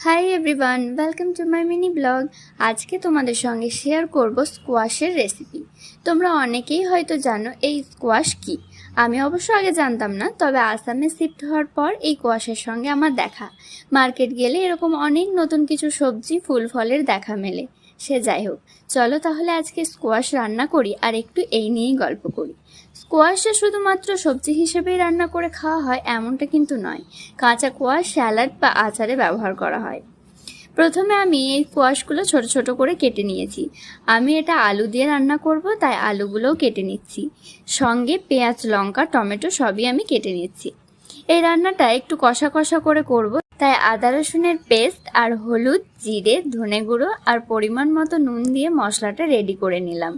Hi everyone welcome to my mini blog আজকে তোমাদের সঙ্গে শেয়ার করব স্কোয়াশের রেসিপি তোমরা অনেকেই হয়তো জানো এই স্কোয়াশ কি। আমি অবশ্য আগে জানতাম না, তবে আসামে শিফট হওয়ার পর এই কোয়াশের সঙ্গে আমার দেখা। মার্কেট গেলে এরকম অনেক নতুন কিছু সবজি, ফুল, ফলের দেখা মেলে। সে যাই হোক, চলো তাহলে আজকে স্কোয়াশ রান্না করি আর একটু এই নিয়েই গল্প করি। স্কোয়াশে শুধুমাত্র সবজি হিসেবেই রান্না করে খাওয়া হয়, এমনটা কিন্তু নয়। কাঁচা কোয়াশ স্যালাড বা আচারে ব্যবহার করা হয়। প্রথমে আমি এই কোয়াশগুলো ছোট ছোট করে কেটে নিয়েছি। আমি এটা আলু দিয়ে রান্না করব, তাই আলুগুলোও কেটে নিচ্ছি। সঙ্গে পেঁয়াজ, লঙ্কা, টমেটো সবই আমি কেটে নিচ্ছি। এই রান্নাটা একটু কষা কষা করে করব তাই আদা রসুনের পেস্ট আর হলুদ, জিরে, ধনে গুঁড়ো আর পরিমাণ মতো নুন দিয়ে মশলাটা রেডি করে নিলাম।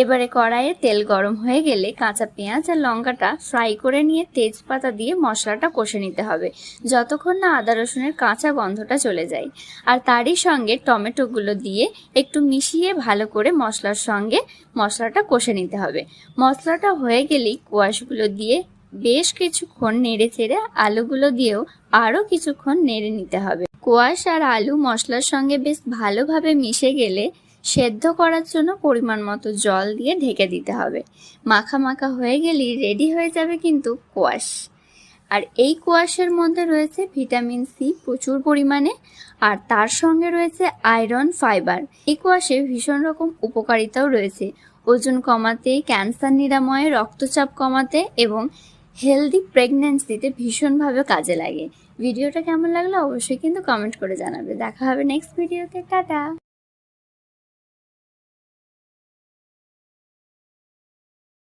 এবারে কড়াইয়ে তেল গরম হয়ে গেলে কাঁচা পেঁয়াজ আর লঙ্কাটা ফ্রাই করে নিয়ে তেজপাতা দিয়ে মশলাটা কষে নিতে হবে, যতক্ষণ না আদা রসুনের কাঁচা গন্ধটা চলে যায়। আর তারই সঙ্গে টমেটোগুলো দিয়ে একটু মিশিয়ে ভালো করে মশলার সঙ্গে মশলাটা কষে নিতে হবে। মশলাটা হয়ে গেলেই কোয়াশগুলো দিয়ে বেশ কিছুক্ষণ নেড়ে চেড়ে আলুগুলো দিয়েও আরও কিছুক্ষণ নেড়ে নিতে হবে। কোয়াশ আর আলু মশলার সঙ্গে বেশ ভালোভাবে মিশে গেলে সেদ্ধ করার জন্য পরিমাণ মতো জল দিয়ে ঢেকে দিতে হবে। মাখা মাখা হয়ে গেলেই রেডি হয়ে যাবে কিন্তু কোয়াশ। আর এই কোয়াশের মধ্যে রয়েছে ভিটামিন সি প্রচুর পরিমাণে, আর তার সঙ্গে রয়েছে আয়রন ফাইবার। এই কোয়াশে ভীষণ রকম উপকারিতাও রয়েছে। ওজন কমাতে, ক্যান্সার নিরাময়ে, রক্তচাপ কমাতে এবং হেলদি প্রেগন্যান্সিতে ভীষণভাবে কাজে লাগে। ভিডিওটা কেমন লাগল অবশ্যই কিন্তু কমেন্ট করে জানাবে। দেখা হবে নেক্সট ভিডিওতে টাটা!